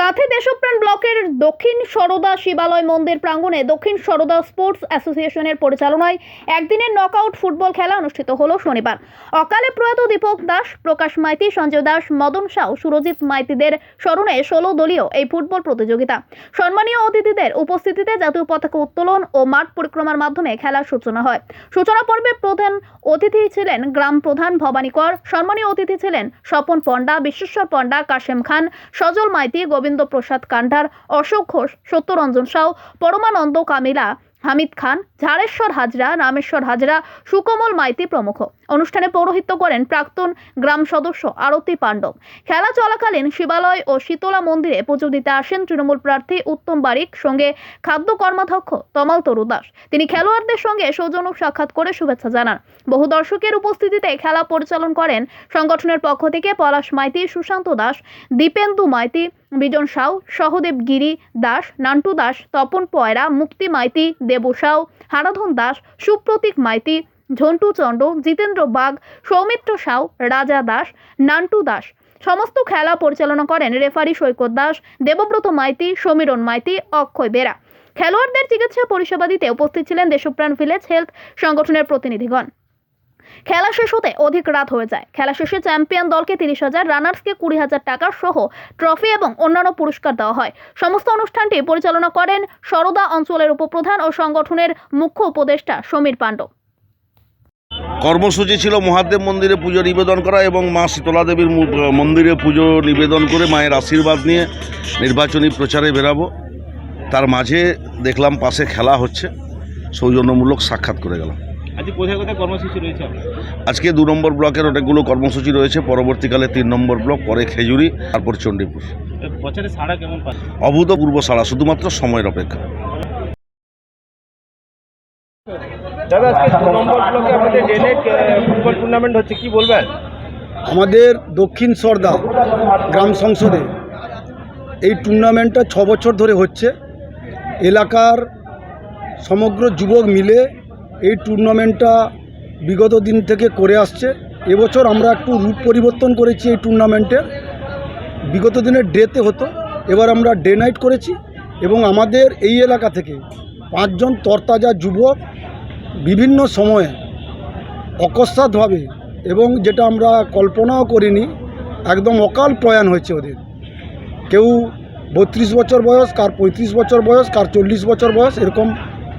কাঁথি দেশপ্রাণ ব্লকের দক্ষিণ সরদা শিবালয় মন্দির প্রাঙ্গণে দক্ষিণ সরদা স্পোর্টস অ্যাসোসিয়েশনের পরিচালনায় একদিনের নকআউট ফুটবল খেলা অনুষ্ঠিত হলো শনিবার। অকালে প্রয়াত দীপক দাস, প্রকাশ মাইতি, সঞ্জয় দাস, মদন সাউ, সুরজিৎ মাইতিদের স্মরণে ষোলো দলীয় এই ফুটবল প্রতিযোগিতা। সম্মানীয় অতিথিদের উপস্থিতিতে জাতীয় পতাকা উত্তোলন ও মাঠ পরিক্রমার মাধ্যমে খেলার সূচনা হয়। সূচনা পর্বে প্রধান অতিথি ছিলেন গ্রাম প্রধান ভবানী কর সম্মানীয় অতিথি ছিলেন স্বপন পণ্ডা, বিশ্বেশ্বর পণ্ডা, কাশেম খান, সজল মাইতি, গোবিন্দ প্রসাদ কান্ডার, অশোক ঘোষ, সত্যরঞ্জন সাউ, পরমানন্দ কামিলা, হামিদ খান, ঝাড়েশ্বর হাজরা, রামেশ্বর হাজরা, সুকমল মাইতি প্রমুখ। অনুষ্ঠানে পৌরোহিত্য করেন প্রাক্তন গ্রাম সদস্য আরতি পাণ্ডব। খেলা চলাকালীন শিবালয় ও শীতলা মন্দিরে পুজো দিতে আসেন তৃণমূল প্রার্থী উত্তম বারিক, সঙ্গে খাদ্য কর্মাধ্যক্ষ তমাল তরু দাস। তিনি খেলোয়াড়দের সঙ্গে সৌজন্য সাক্ষাৎ করে শুভেচ্ছা জানান। বহু দর্শকের উপস্থিতিতে খেলা পরিচালন করেন সংগঠনের পক্ষ থেকে পলাশ মাইতি, সুশান্ত দাস, দীপেন্দু মাইতি বিজন সাউ, সহদেব গিরি দাস, নান্টু দাস, তপন পয়রা, মুক্তি মাইতি, দেবু সাউ, হারাধন দাস, সুপ্রতীক মাইতি, ঝন্টু চন্ড, জিতেন্দ্র বাগ, সৌমিত্র সাউ, রাজা দাস, নান্টু দাস। সমস্ত খেলা পরিচালনা করেন রেফারি সৈকত দাস, দেবব্রত মাইতি, সমীরণ মাইতি, অক্ষয় বেরা। খেলোয়াড়দের চিকিৎসা পরিষেবা দিতে উপস্থিত ছিলেন দেশপ্রাণ ভিলেজ হেলথ সংগঠনের প্রতিনিধিগণ। খেলা শেষ হতে অধিক রাত হয়ে যায়। খেলা শেষে চ্যাম্পিয়ন দলকে তিরিশ হাজার রানার্সকে কুড়ি হাজার টাকা সহ ট্রফি এবং অন্যান্য পুরস্কার দেওয়া হয়। সমস্ত অনুষ্ঠানটি পরিচালনা করেন সরদা অঞ্চলের উপপ্রধান ও সংগঠনের মুখ্য উপদেষ্টা সমীর পাণ্ডব। কর্মসূচি ছিল মহাদেব মন্দিরে পুজো নিবেদন করা এবং মা শীতলা দেবীর মন্দিরে পুজো নিবেদন করে মায়ের আশীর্বাদ নিয়ে নির্বাচনী প্রচারে বেরাবো। তার মাঝে দেখলাম পাশে খেলা হচ্ছে। সৌজন্যমূলক সাক্ষাৎ করে গেলাম। আজকে কোথায় কোথায় কর্মসূচি রয়েছে আজকে দু নম্বর ব্লকের অনেকগুলো কর্মসূচি রয়েছে। পরবর্তীকালে তিন নম্বর ব্লক পরে খেজুরি তারপর চণ্ডীপুর। প্রচারে সাড়া কেমন পাচ্ছে? অভূতপূর্ব সাড়া শুধুমাত্র সময়ের অপেক্ষা। দাদা আজকে দু নম্বর ব্লকে আমাদের ডেনেট ফুটবল টুর্নামেন্ট হচ্ছে কি বলবেন? আমাদের দক্ষিণ সর্দা গ্রাম সংসদে এই টুর্নামেন্টটা ছ বছর ধরে হচ্ছে। এলাকার সমগ্র যুবক মিলে এই টুর্নামেন্টটা বিগত দিন থেকে করে আসছে। এবছর আমরা একটু রূপ পরিবর্তন করেছি এই টুর্নামেন্টের বিগত দিনে ডেতে হতো, এবার আমরা ডে নাইট করেছি এবং আমাদের এই এলাকা থেকে পাঁচজন তরতাজা যুবক বিভিন্ন সময়ে অকস্মাৎভাবে এবং যেটা আমরা কল্পনাও করিনি, একদম অকাল প্রয়াণ হয়েছে ওদের। কেউ বত্রিশ বছর বয়স, কার পঁয়ত্রিশ বছর বয়স, কার চল্লিশ বছর বয়স, এরকম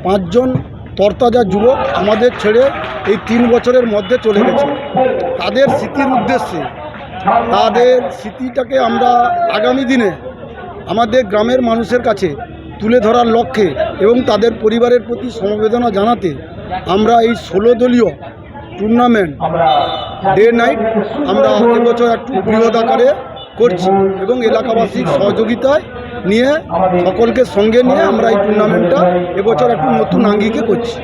পাঁচজন তরতাজা যুবক আমাদের ছেড়ে এই তিন বছরের মধ্যে চলে গেছে। তাদের স্মৃতির উদ্দেশ্যে, তাদের স্মৃতিটাকে আমরা আগামী দিনে আমাদের গ্রামের মানুষের কাছে তুলে ধরার লক্ষ্যে এবং তাদের পরিবারের প্রতি সমবেদনা জানাতে আমরা এই ষোলো দলীয় টুর্নামেন্ট ডে নাইট আমরা এবছর একটু বৃহৎ আকারে করছি এবং এলাকাবাসীর সহযোগিতায় নিয়ে সকলকে সঙ্গে নিয়ে আমরা এই টুর্নামেন্টটা এবছর একটু নতুন আঙ্গিকে করছি?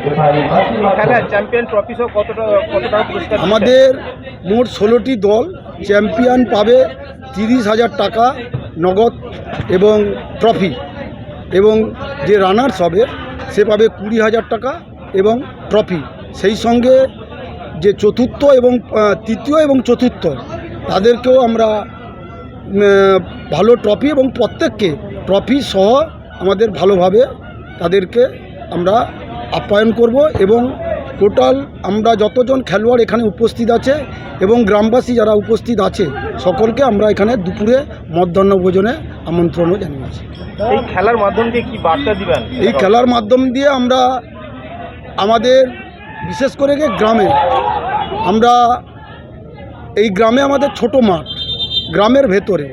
আমাদের মোট ষোলোটি দল চ্যাম্পিয়ন পাবে তিরিশ হাজার টাকা নগদ এবং ট্রফি এবং যে রানার্স হবে সে পাবে কুড়ি হাজার টাকা এবং ট্রফি সেই সঙ্গে যে চতুর্থ এবং তৃতীয় এবং চতুর্থ তাদেরকেও আমরা ভালো ট্রফি এবং প্রত্যেককে ট্রফি সহ আমাদের ভালোভাবে তাদেরকে আমরা আপ্যায়ন করব এবং টোটাল আমরা যতজন খেলোয়াড় এখানে উপস্থিত আছে এবং গ্রামবাসী যারা উপস্থিত আছে সকলকে আমরা এখানে দুপুরে মধ্যাহ্ন ভোজনে আমন্ত্রণও জানিয়েছি। এই খেলার মাধ্যম দিয়ে কি বার্তা দিবেন? এই খেলার মাধ্যম দিয়ে আমরা আমাদের বিশেষ করে গ্রামে আমরা এই গ্রামে আমাদের ছোট মাঠ গ্রামের ভেতরে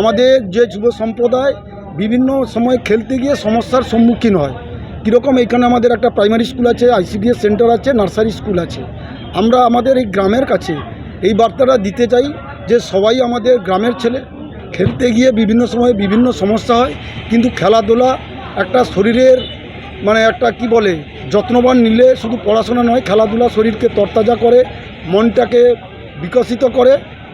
আমাদের যে যুব সম্প্রদায় বিভিন্ন সময় খেলতে গিয়ে সমস্যার সম্মুখীন হয়। কীরকম এখানে আমাদের একটা প্রাইমারি স্কুল আছে আইসিডিএস সেন্টার আছে নার্সারি স্কুল আছে। আমরা আমাদের এই গ্রামের কাছে এই বার্তাটা দিতে চাই যে সবাই আমাদের গ্রামের ছেলে, খেলতে গিয়ে বিভিন্ন সময় বিভিন্ন সমস্যা হয়, কিন্তু খেলাধুলা একটা শরীরের মানে একটা কি বলে, যত্নবান নিলে শুধু পড়াশোনা নয়, খেলাধুলা শরীরকে তরতাজা করে, মনটাকে বিকশিত করে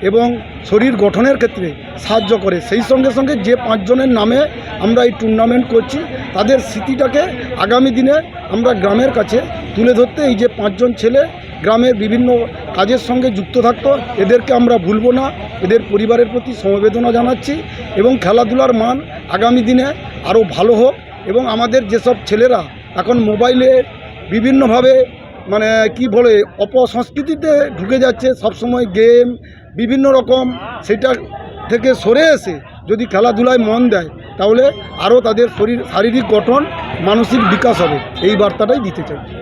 এবং শরীর গঠনের ক্ষেত্রে সাহায্য করে। সেই সঙ্গে সঙ্গে যে পাঁচজনের নামে আমরা এই টুর্নামেন্ট করছি, তাদের স্মৃতিটাকে আগামী দিনে আমরা গ্রামের কাছে তুলে ধরতে এই যে পাঁচজন ছেলে গ্রামের বিভিন্ন কাজের সঙ্গে যুক্ত থাকতো, এদেরকে আমরা ভুলবো না। এদের পরিবারের প্রতি সমবেদনা জানাচ্ছি এবং খেলাধুলার মান আগামী দিনে আরও ভালো হোক এবং আমাদের যেসব ছেলেরা এখন মোবাইলে বিভিন্নভাবে মানে কি বলে, অপসংস্কৃতিতে ঢুকে যাচ্ছে, সবসময় গেম বিভিন্ন রকম সেটা থেকে সরে এসে যদি খেলাধুলায় মন দেয়, তাহলে আরও তাদের শরীর, শারীরিক গঠন, মানসিক বিকাশ হবে। এই বার্তাটাই দিতে চাই।